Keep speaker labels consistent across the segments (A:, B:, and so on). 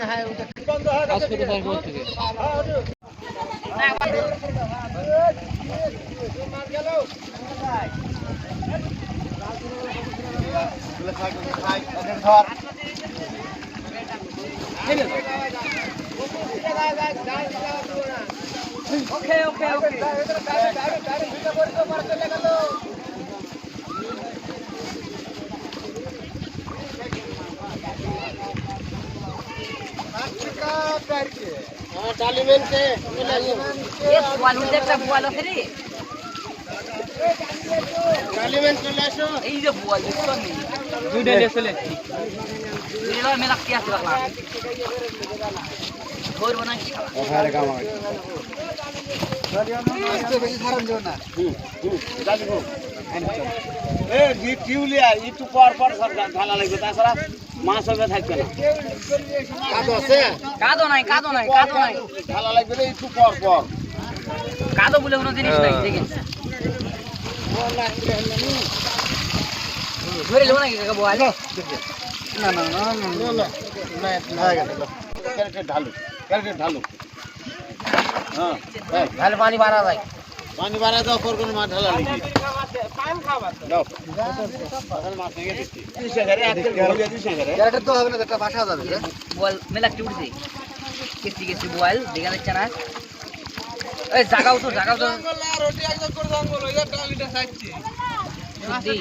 A: বল উঠে একটা বল আছে রে এই যে মেলা
B: টিউলিয়া একটু পর পর সব লাগবে। তাছাড়া মাছ হবে থাকবে না।
A: কাদো নাই কাদো নাই কাদো নাই।
B: ঢালা লাগবে রে একটু পর পর।
A: কাদো বলে কোনো জিনিস নাই দেখেন। ধরে লো নাকি কাকা বল?
B: ক্যারেটে ঢালু ক্যারেটে ঢালু। হ্যাঁ
A: তাহলে পানি বাড়া যায়।
B: পানি বাড়া দাও পর কোনো মাছ ঢালা লাগবে দাও। দিচ্ছি
A: বল কেসি কেসি বল দেখা যাচ্ছে না এই জাগাও তো জাগাও তো। সত্যি।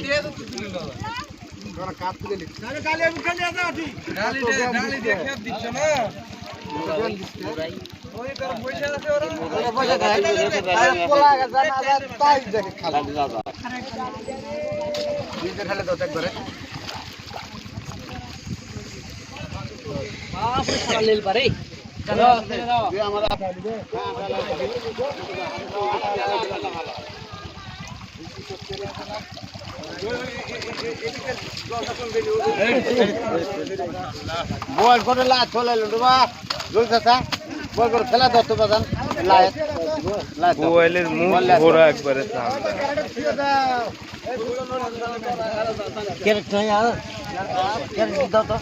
A: বাপ রে, সারা লেল পারে চলো
B: বল করে লা চলে লুডবা লুল চাচা বল করে খেলা দত্ত বাজান লায়েত লায়েত
C: মোবাইলের মুখ ঘোরা একবারে সামনে
B: ক্যারেট নাই আর ক্যারেট দাও তো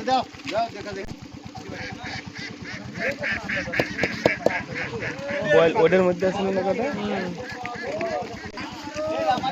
B: দাও দাও দেখা দেখা
C: মোবাইল ওদের মধ্যে আছে না কথা